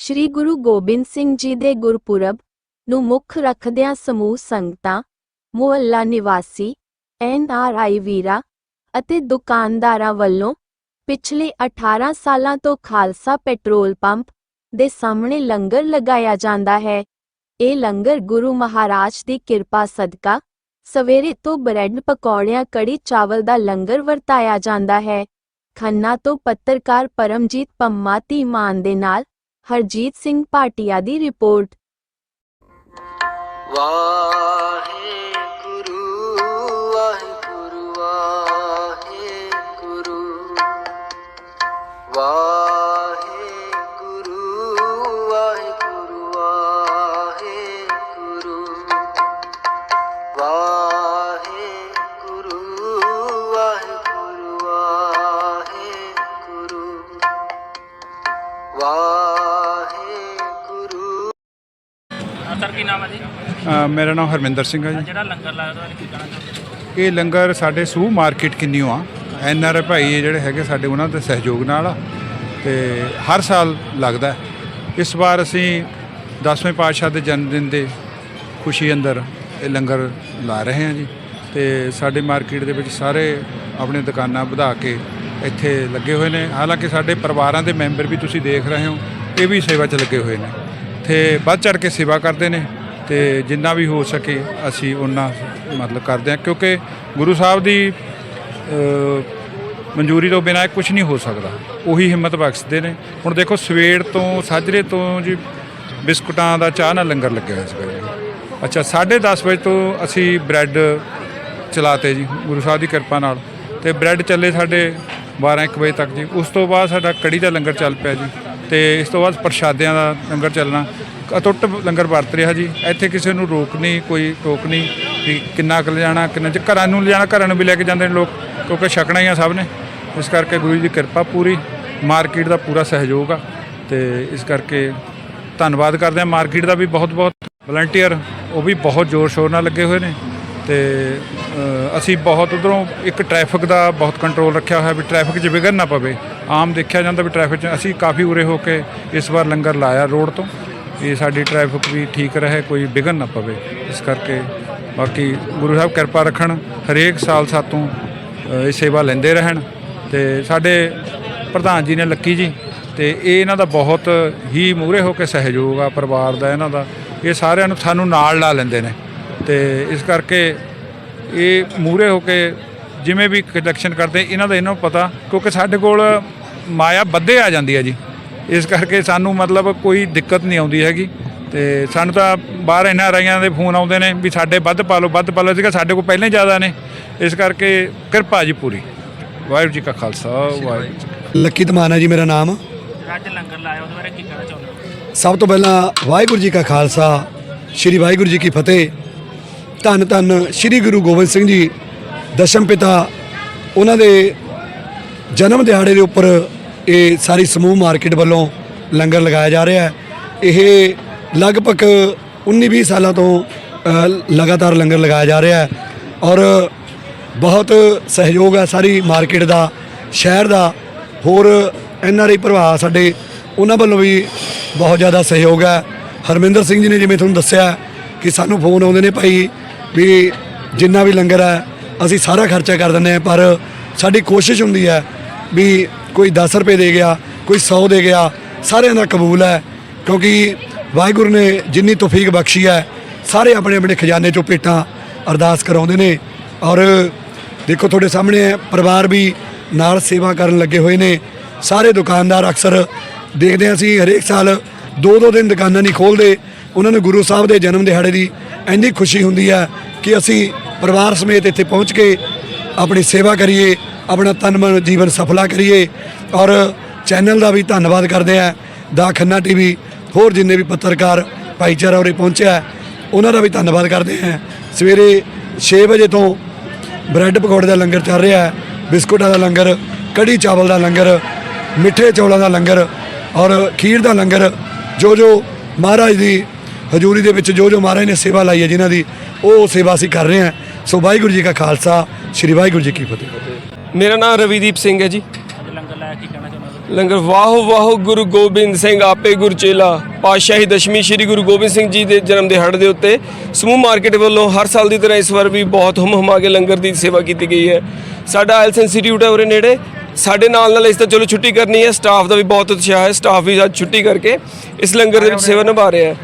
ਸ੍ਰੀ ਗੁਰੂ ਗੋਬਿੰਦ ਸਿੰਘ ਜੀ ਦੇ ਗੁਰਪੁਰਬ ਨੂੰ ਮੁੱਖ ਰੱਖਦਿਆਂ ਸਮੂਹ ਸੰਗਤਾਂ, ਮੁਹੱਲਾ ਨਿਵਾਸੀ, ਐਨ ਆਰ ਆਈ ਵੀਰਾ ਅਤੇ ਦੁਕਾਨਦਾਰਾਂ ਵੱਲੋਂ ਪਿਛਲੇ 18 ਸਾਲਾਂ ਤੋਂ ਖਾਲਸਾ ਪੈਟਰੋਲ ਪੰਪ ਦੇ ਸਾਹਮਣੇ ਲੰਗਰ ਲਗਾਇਆ ਜਾਂਦਾ ਹੈ। ਇਹ ਲੰਗਰ ਗੁਰੂ ਮਹਾਰਾਜ ਦੀ ਕਿਰਪਾ ਸਦਕਾ ਸਵੇਰੇ ਤੋਂ ਬ੍ਰੈਡ ਪਕੌੜਿਆਂ, ਕੜੀ ਚਾਵਲ ਦਾ ਲੰਗਰ ਵਰਤਾਇਆ ਜਾਂਦਾ ਹੈ। ਖੰਨਾ ਤੋਂ ਪੱਤਰਕਾਰ ਪਰਮਜੀਤ ਪੰਮਾ ਧੀਮਾਨ ਦੇ ਨਾਲ ਹਰਜੀਤ ਸਿੰਘ ਭਾਟੀਆ ਦੀ ਰਿਪੋਰਟ। ਵਾਹਿਗੁਰੂ ਨਾਮ ਹੈ ਜੀ? ਅ, ਮੇਰਾ ਨਾਮ ਹਰਮਿੰਦਰ ਸਿੰਘ ਹੈ ਜੀ। ਜਿਹੜਾ ਲੰਗਰ ਲਾਇਆ ਉਹਦਾ ਕੀ ਕਹਿਣਾ ਚਾਹੁੰਦੇ ਇਹ ਲੰਗਰ ਸਾਡੇ ਸੂ ਮਾਰਕੀਟ ਕਿੰਨੀਓ ਆ। ਐਨ ਆਰ ਭਾਈ ਜਿਹੜੇ ਹੈਗੇ ਸਾਡੇ ਉਹਨਾਂ ਦੇ ਸਹਿਯੋਗ ਨਾਲ ਆ ਤੇ ਹਰ ਸਾਲ ਲੱਗਦਾ ਹੈ। ਇਸ ਵਾਰ ਅਸੀਂ 10ਵੇਂ ਪਾਤਸ਼ਾਹ ਦੇ ਜਨਮ ਦਿਨ ਦੇ ਖੁਸ਼ੀ ਅੰਦਰ ਇਹ ਲੰਗਰ ਲਾ ਰਹੇ ਹਾਂ ਜੀ। ਤੇ ਸਾਡੇ ਮਾਰਕੀਟ ਦੇ ਵਿੱਚ ਸਾਰੇ ਆਪਣੀ ਦੁਕਾਨਾਂ ਵਧਾ ਕੇ ਇੱਥੇ ਲੱਗੇ ਹੋਏ ਨੇ। ਹਾਲਾਂਕਿ ਸਾਡੇ ਪਰਿਵਾਰਾਂ ਦੇ ਮੈਂਬਰ ਵੀ ਤੁਸੀਂ ਦੇਖ ਰਹੇ ਹੋ ਇਹ ਵੀ ਸੇਵਾ 'ਚ ਲੱਗੇ ਹੋਏ ਨੇ। ਤੇ ਵੱਧ ਚੜ ਕੇ ਸੇਵਾ ਕਰਦੇ ਨੇ। ਤੇ ਜਿੰਨਾ ਵੀ ਹੋ ਸਕੇ ਅਸੀਂ ਉਹਨਾਂ ਮਤਲਬ ਕਰਦੇ ਹਾਂ, ਕਿਉਂਕਿ ਗੁਰੂ ਸਾਹਿਬ ਦੀ ਮਨਜ਼ੂਰੀ ਤੋਂ ਬਿਨਾਂ ਕੁਝ ਨਹੀਂ ਹੋ ਸਕਦਾ। ਉਹੀ ਹਿੰਮਤ ਬਖਸ਼ਦੇ ਨੇ। ਹੁਣ ਦੇਖੋ, ਸਵੇਰ ਤੋਂ, ਸਾਜਰੇ ਤੋਂ ਜੀ ਬਿਸਕੁਟਾਂ ਦਾ ਚਾਹ ਨਾਲ ਲੰਗਰ ਲੱਗਿਆ ਹੋਇਆ ਸੀਗਾ ਜੀ। ਅੱਛਾ 10:30 ਵਜੇ ਤੋਂ ਅਸੀਂ ਬ੍ਰੈਡ ਚਲਾਤੇ ਜੀ, ਗੁਰੂ ਸਾਹਿਬ ਦੀ ਕਿਰਪਾ ਨਾਲ। ਤੇ ਬ੍ਰੈਡ ਚੱਲੇ ਸਾਡੇ 12 1 ਵਜੇ ਤੱਕ ਜੀ। ਉਸ ਤੋਂ ਬਾਅਦ ਸਾਡਾ ਕੜੀ ਦਾ ਲੰਗਰ ਚੱਲ ਪਿਆ ਜੀ। ਤੇ ਇਸ ਤੋਂ ਬਾਅਦ ਪ੍ਰਸ਼ਾਦਿਆਂ ਦਾ ਲੰਗਰ ਚੱਲਣਾ। ਅਟੁੱਟ ਲੰਗਰ ਵਰਤ ਰਿਹਾ ਜੀ। ਇੱਥੇ ਕਿਸੇ ਨੂੰ ਰੋਕ ਨਹੀਂ, ਕੋਈ ਟੋਕ ਨਹੀਂ ਕਿ ਕਿੰਨਾ ਕੁ ਲਿਜਾਣਾ, ਕਿੰਨਾ ਚ ਘਰਾਂ ਨੂੰ ਲਿਜਾਣਾ, ਘਰਾਂ ਨੂੰ ਵੀ ਲੈ ਕੇ ਜਾਂਦੇ ਨੇ ਲੋਕ, ਕਿਉਂਕਿ ਛਕਣਾ ਹੀ ਆ ਸਭ ਨੇ। ਇਸ ਕਰਕੇ ਗੁਰੂ ਜੀ ਦੀ ਕਿਰਪਾ ਪੂਰੀ, ਮਾਰਕੀਟ ਦਾ ਪੂਰਾ ਸਹਿਯੋਗ ਆ। ਤੇ ਇਸ ਕਰਕੇ ਧੰਨਵਾਦ ਕਰਦੇ ਹਾਂ ਮਾਰਕੀਟ ਦਾ ਵੀ ਬਹੁਤ ਬਹੁਤ ਵਲੰਟੀਅਰ, ਉਹ ਵੀ ਬਹੁਤ ਜ਼ੋਰ ਸ਼ੋਰ ਨਾਲ ਲੱਗੇ ਹੋਏ ਨੇ। ਤੇ ਅਸੀਂ ਬਹੁਤ ਉਧਰੋਂ ਇੱਕ ਟ੍ਰੈਫਿਕ ਦਾ ਬਹੁਤ ਕੰਟਰੋਲ ਰੱਖਿਆ ਹੋਇਆ ਵੀ ਟ੍ਰੈਫਿਕ 'ਚ ਵਿਘਨ ਨਾ ਪਵੇ। ਆਮ ਦੇਖਿਆ ਜਾਂਦਾ ਵੀ ਟ੍ਰੈਫਿਕ 'ਚ ਅਸੀਂ ਕਾਫੀ ਉਰੇ ਹੋ ਕੇ ਇਸ ਵਾਰ ਲੰਗਰ ਲਾਇਆ ਰੋਡ ਤੋਂ। ਇਹ ਸਾਡੀ ਟ੍ਰੈਫਿਕ ਵੀ ਠੀਕ ਰਹੇ ਕੋਈ ਵਿਘਨ ਨਾ ਪਵੇ। ਇਸ ਕਰਕੇ ਬਾਕੀ ਗੁਰੂ ਸਾਹਿਬ ਕਿਰਪਾ ਰੱਖਣ ਹਰੇਕ ਸਾਲ ਸਾਤੋਂ ਅ, ਇਹ ਸੇਵਾ ਲੈਂਦੇ ਰਹਿਣ। ਤੇ ਸਾਡੇ ਪ੍ਰਧਾਨ ਜੀ ਨੇ ਲੱਕੀ ਜੀ ਤੇ ਇਹ ਇਹਨਾਂ ਦਾ ਬਹੁਤ ਹੀ ਮੂਹਰੇ ਹੋ ਕੇ ਸਹਿਯੋਗ ਆ ਪਰਿਵਾਰ ਦਾ ਇਹਨਾਂ ਦਾ। ਇਹ ਸਾਰਿਆਂ ਨੂੰ ਸਾਨੂੰ ਨਾਲ ਲਾ ਲੈਂਦੇ ਨੇ। ਤੇ ਇਸ ਕਰਕੇ ਇਹ ਮੂਹਰੇ ਹੋ ਕੇ ਜਿਵੇਂ ਵੀ ਕਲੈਕਸ਼ਨ ਕਰਦੇ ਇਹਨਾਂ ਦਾ ਇਹਨਾਂ ਨੂੰ ਪਤਾ ਕਿਉਂਕਿ ਸਾਡੇ ਕੋਲ ਮਾਇਆ ਵੱਧੇ ਆ ਜਾਂਦੀ ਹੈ ਜੀ। ਇਸ ਕਰਕੇ ਸਾਨੂੰ ਮਤਲਬ ਕੋਈ ਦਿੱਕਤ ਨਹੀਂ ਆਉਂਦੀ ਹੈਗੀ। ਤੇ ਸਾਨੂੰ ਤਾਂ ਬਾਹਰ ਇਹਨਾਂ ਰਾਈਆਂ ਦੇ ਫੋਨ ਆਉਂਦੇ ਨੇ ਵੀ ਸਾਡੇ ਵੱਧ ਪਾ ਲਓ ਵੱਧ ਪਾ ਲਓ ਸੀਗਾ ਸਾਡੇ ਕੋਲ ਪਹਿਲਾਂ ਹੀ ਜ਼ਿਆਦਾ ਨੇ। ਇਸ ਕਰਕੇ ਕਿਰਪਾ ਜੀ ਪੂਰੀ। ਵਾਹਿਗੁਰੂ ਜੀ ਕਾ ਖਾਲਸਾ ਵਾਹਿਗੁਰੂ। ਲੱਕੀ ਧਮਾਨ ਹੈ ਜੀ ਮੇਰਾ ਨਾਮ। ਜਿਹੜਾ ਅੱਜ ਲੰਗਰ ਲਾਇਆ ਉਹਦੇ ਬਾਰੇ ਕੀ ਕਹਿਣਾ ਚਾਹੁੰਦੇ ਸਭ ਤੋਂ ਪਹਿਲਾਂ ਵਾਹਿਗੁਰੂ ਜੀ ਕਾ ਖਾਲਸਾ ਸ੍ਰੀ ਵਾਹਿਗੁਰੂ ਜੀ ਕੀ ਫਤਿਹ। ਧੰਨ ਧੰਨ ਸ੍ਰੀ ਗੁਰੂ ਗੋਬਿੰਦ ਸਿੰਘ ਜੀ, ਦਸ਼ਮ ਪਿਤਾ, ਉਹਨਾਂ ਦੇ ਜਨਮ ਦਿਹਾੜੇ ਦੇ ਉੱਪਰ ਇਹ ਸਾਰੀ ਸਮੂਹ ਮਾਰਕੀਟ ਵੱਲੋਂ ਲੰਗਰ ਲਗਾਇਆ ਜਾ ਰਿਹਾ ਹੈ। ਇਹ ਲਗਭਗ 19-20 ਸਾਲਾਂ ਤੋਂ ਲਗਾਤਾਰ ਲੰਗਰ ਲਗਾਇਆ ਜਾ ਰਿਹਾ ਹੈ ਔਰ ਬਹੁਤ ਸਹਿਯੋਗ ਹੈ ਸਾਰੀ ਮਾਰਕੀਟ ਦਾ, ਸ਼ਹਿਰ ਦਾ, ਹੋਰ ਐਨ ਆਰ ਆਈ ਭਰਾ ਸਾਡੇ, ਉਹਨਾਂ ਵੱਲੋਂ ਵੀ ਬਹੁਤ ਜ਼ਿਆਦਾ ਸਹਿਯੋਗ ਹੈ। ਹਰਮਿੰਦਰ ਸਿੰਘ ਜੀ ਨੇ ਜਿਵੇਂ ਤੁਹਾਨੂੰ ਦੱਸਿਆ ਕਿ ਸਾਨੂੰ ਫੋਨ ਆਉਂਦੇ ਨੇ, ਭਾਈ ਵੀ ਜਿੰਨਾ ਵੀ ਲੰਗਰ ਹੈ, ਅਸੀਂ ਸਾਰਾ ਖਰਚਾ ਕਰ ਦਿੰਦੇ ਹਾਂ, ਪਰ ਸਾਡੀ ਕੋਸ਼ਿਸ਼ ਹੁੰਦੀ ਹੈ ਵੀ ਕੋਈ 10 ਰੁਪਏ ਦੇ ਗਿਆ, ਕੋਈ 100 ਦੇ ਗਿਆ, ਸਾਰਿਆਂ ਦਾ ਕਬੂਲ ਹੈ, ਕਿਉਂਕਿ ਵਾਹਿਗੁਰੂ ਨੇ ਜਿੰਨੀ ਤੋਫੀਕ ਬਖਸ਼ੀ ਹੈ, ਸਾਰੇ ਆਪਣੇ ਆਪਣੇ ਖਜ਼ਾਨੇ ਚੋਂ ਪੇਟਾਂ ਅਰਦਾਸ ਕਰਾਉਂਦੇ ਨੇ। ਔਰ ਦੇਖੋ ਤੁਹਾਡੇ ਸਾਹਮਣੇ ਪਰਿਵਾਰ ਵੀ ਨਾਲ ਸੇਵਾ ਕਰਨ ਲੱਗੇ ਹੋਏ ਨੇ। ਸਾਰੇ ਦੁਕਾਨਦਾਰ ਅਕਸਰ ਦੇਖਦੇ ਹਾਂ ਅਸੀਂ ਹਰੇਕ ਸਾਲ ਦੋ ਦੋ ਦਿਨ ਦੁਕਾਨਾਂ ਨਹੀਂ ਖੋਲਦੇ ਉਹਨਾਂ ਨੂੰ ਗੁਰੂ ਸਾਹਿਬ ਦੇ ਜਨਮ ਦਿਹਾੜੇ ਦੀ ਇੰਨੀ ਖੁਸ਼ੀ ਹੁੰਦੀ ਹੈ ਕਿ ਅਸੀਂ ਪਰਿਵਾਰ ਸਮੇਤ ਇੱਥੇ ਪਹੁੰਚ ਕੇ ਆਪਣੀ ਸੇਵਾ ਕਰੀਏ, ਆਪਣਾ ਤਨ ਮਨ ਜੀਵਨ ਸਫਲਾ ਕਰੀਏ ਔਰ ਚੈਨਲ ਦਾ ਵੀ ਧੰਨਵਾਦ ਕਰਦੇ ਆ ਦਾ ਖੰਨਾ ਟੀਵੀ, ਹੋਰ ਜਿੰਨੇ ਵੀ ਪੱਤਰਕਾਰ ਭਾਈਚਾਰਾ ਉਰੇ ਪਹੁੰਚਿਆ, ਉਹਨਾਂ ਦਾ ਵੀ ਧੰਨਵਾਦ ਕਰਦੇ ਆ ਸਵੇਰੇ 6 ਵਜੇ ਤੋਂ ਬ੍ਰੈਡ ਪਕੌੜੇ ਦਾ ਲੰਗਰ ਚੱਲ ਰਿਹਾ ਹੈ, ਬਿਸਕੁਟਾਂ ਦਾ ਲੰਗਰ, ਕੜੀ ਚਾਵਲ ਦਾ ਲੰਗਰ, ਮਿੱਠੇ ਚੌਲਾਂ ਦਾ ਲੰਗਰ ਔਰ ਖੀਰ ਦਾ ਲੰਗਰ। ਜੋ ਜੋ ਮਹਾਰਾਜ ਦੀ ਹਜ਼ੂਰੀ ਦੇ ਵਿੱਚ ਜੋ ਜੋ ਮਹਾਰਾਜ ਨੇ ਸੇਵਾ ਲਾਈ ਹੈ ਜਿਨ੍ਹਾਂ ਦੀ, ਉਹ ਸੇਵਾ ਅਸੀਂ ਕਰ ਰਹੇ ਹਾਂ। ਸੋ ਵਾਹਿਗੁਰੂ ਜੀ ਕਾ ਖਾਲਸਾ, ਸ੍ਰੀ ਵਾਹਿਗੁਰੂ ਜੀ ਕੀ ਫਤਿਹ। ਮੇਰਾ ਨਾਮ ਰਵੀਦੀਪ ਸਿੰਘ ਹੈ ਜੀ। ਲੰਗਰ ਲਾਇਆ ਕੀ ਕਹਿਣਾ ਚਾਹੁੰਦੇ ਲੰਗਰ ਵਾਹੋ ਵਾਹੋ ਗੁਰੂ ਗੋਬਿੰਦ ਸਿੰਘ ਆਪੇ ਗੁਰ ਚੇਲਾ। ਪਾਤਸ਼ਾਹੀ ਦਸ਼ਮੀ ਸ੍ਰੀ ਗੁਰੂ ਗੋਬਿੰਦ ਸਿੰਘ ਜੀ ਦੇ ਜਨਮ ਦਿਹਾੜੇ ਦੇ ਉੱਤੇ ਸਮੂਹ ਮਾਰਕੀਟ ਵੱਲੋਂ ਹਰ ਸਾਲ ਦੀ ਤਰ੍ਹਾਂ ਇਸ ਵਾਰ ਵੀ ਬਹੁਤ ਹੁਮ ਹੁਮਾ ਕੇ ਲੰਗਰ ਦੀ ਸੇਵਾ ਕੀਤੀ ਗਈ ਹੈ। ਸਾਡਾ ਆਇਲਸ ਇੰਸਟੀਚਿਊਟ ਹੈ ਉਰੇ ਨੇੜੇ। ਸਾਡੇ ਨਾਲ ਨਾਲ ਇਸ ਤਾਂ ਚਲੋ ਛੁੱਟੀ ਕਰਨੀ ਹੈ। ਸਟਾਫ ਦਾ ਵੀ ਬਹੁਤ ਉਤਸ਼ਾਹ ਹੈ। ਸਟਾਫ ਵੀ ਅੱਜ ਛੁੱਟੀ ਕਰਕੇ ਇਸ ਲੰਗਰ ਦੇ ਵਿੱਚ ਸੇਵਾ ਨਿਭਾ ਰਿਹਾ ਹੈ।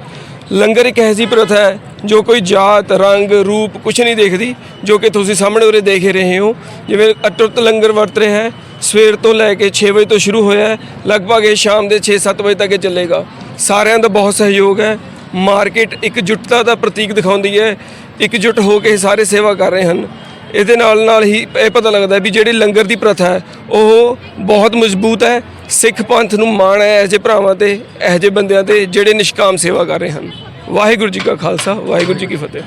ਲੰਗਰ ਇੱਕ ਐਸੀ ਪ੍ਰਥਾ ਹੈ ਜੋ ਕੋਈ ਜਾਤ, ਰੰਗ, ਰੂਪ ਕੁਝ ਨਹੀਂ ਦੇਖਦੀ, ਜੋ ਕਿ ਤੁਸੀਂ ਸਾਹਮਣੇ ਉਰੇ ਦੇਖ ਰਹੇ ਹੋ। ਜਿਵੇਂ ਅਟੁੱਟ ਲੰਗਰ ਵਰਤ ਰਿਹਾ ਹੈ, ਸਵੇਰ ਤੋਂ ਲੈ ਕੇ 6 ਵਜੇ ਤੋਂ ਸ਼ੁਰੂ ਹੋਇਆ ਹੈ, ਲਗਭਗ ਇਹ ਸ਼ਾਮ ਦੇ 6-7 ਵਜੇ ਤੱਕ ਇਹ ਚੱਲੇਗਾ। ਸਾਰਿਆਂ ਦਾ ਬਹੁਤ ਸਹਿਯੋਗ ਹੈ। ਮਾਰਕੀਟ ਇਕਜੁੱਟਤਾ ਦਾ ਪ੍ਰਤੀਕ ਦਿਖਾਉਂਦੀ ਹੈ। ਇਕਜੁੱਟ ਹੋ ਕੇ ਸਾਰੇ ਸੇਵਾ ਕਰ ਰਹੇ ਹਨ। ਇਹਦੇ ਨਾਲ ਨਾਲ ਹੀ ਇਹ ਪਤਾ ਲੱਗਦਾ ਵੀ ਜਿਹੜੀ ਲੰਗਰ ਦੀ ਪ੍ਰਥਾ ਹੈ, ਉਹ ਬਹੁਤ ਮਜ਼ਬੂਤ ਹੈ। ਸਿੱਖ ਪੰਥ ਨੂੰ ਮਾਣ ਹੈ ਇਹੋ ਜਿਹੇ ਭਰਾਵਾਂ ਤੇ, ਇਹੋ ਜਿਹੇ ਬੰਦਿਆਂ ਤੇ ਜਿਹੜੇ ਨਿਸ਼ਕਾਮ ਸੇਵਾ ਕਰ ਰਹੇ ਹਨ। ਵਾਹਿਗੁਰੂ ਜੀ ਕਾ ਖਾਲਸਾ, ਵਾਹਿਗੁਰੂ ਜੀ ਕੀ ਫਤਿਹ।